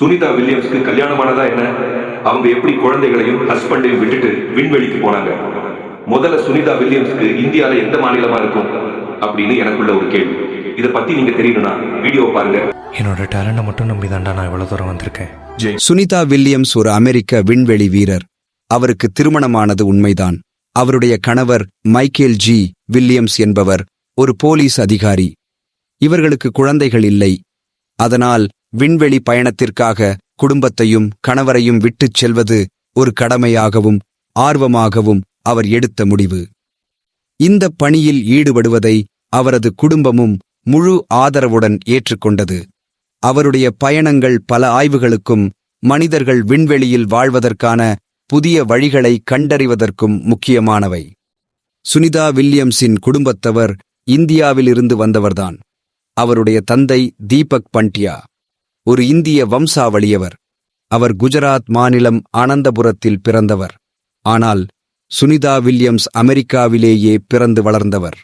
சுனிதா வில்லியம்ஸ்க்கு கல்யாணமானதா என்ன? அவங்க எப்படி குழந்தைகளையும் ஹஸ்பண்டையும் விட்டுட்டு விண்வெளிக்கு போனாங்க? முதல்ல சுனிதா வில்லியம்ஸ்க்கு இந்தியால எந்த மாநிலமா இருக்கும்? அப்படின்னு எனக்குள்ள ஒரு கேள்வி. இத பத்தி நீங்க தெரியணும்னா வீடியோ பாருங்க. என்னோட டேலண்ட்டை மட்டும் நம்பி தான்டா நான் இவ்வளோ தூரம் வந்திருக்கேன். சுனிதா வில்லியம்ஸ் ஒரு அமெரிக்க விண்வெளி வீரர். அவருக்கு திருமணமானது உண்மைதான். அவருடைய கணவர் மைக்கேல் ஜி. வில்லியம்ஸ் என்பவர் ஒரு போலீஸ் அதிகாரி. இவர்களுக்கு குழந்தைகள் இல்லை. அதனால் விண்வெளி பயணத்திற்காக குடும்பத்தையும் கணவரையும் விட்டுச் செல்வது ஒரு கடமையாகவும் ஆர்வமாகவும் அவர் எடுத்த முடிவு. இந்த பணியில் ஈடுபடுவதை அவரது குடும்பமும் முழு ஆதரவுடன் ஏற்றுக்கொண்டது. அவருடைய பயணங்கள் பல ஆய்வுகளுக்கும் மனிதர்கள் விண்வெளியில் வாழ்வதற்கான புதிய வழிகளை கண்டறிவதற்கும் முக்கியமானவை. சுனிதா வில்லியம்ஸின் குடும்பத்தவர் இந்தியாவிலிருந்து வந்தவர்தான். அவருடைய தந்தை தீபக் பண்டியா. ஒரு இந்திய வம்சாவளியவர். அவர் குஜராத் மாநிலம் ஆனந்தபுரத்தில் பிறந்தவர். ஆனால் சுனிதா வில்லியம்ஸ் அமெரிக்காவிலேயே பிறந்து வளர்ந்தவர்.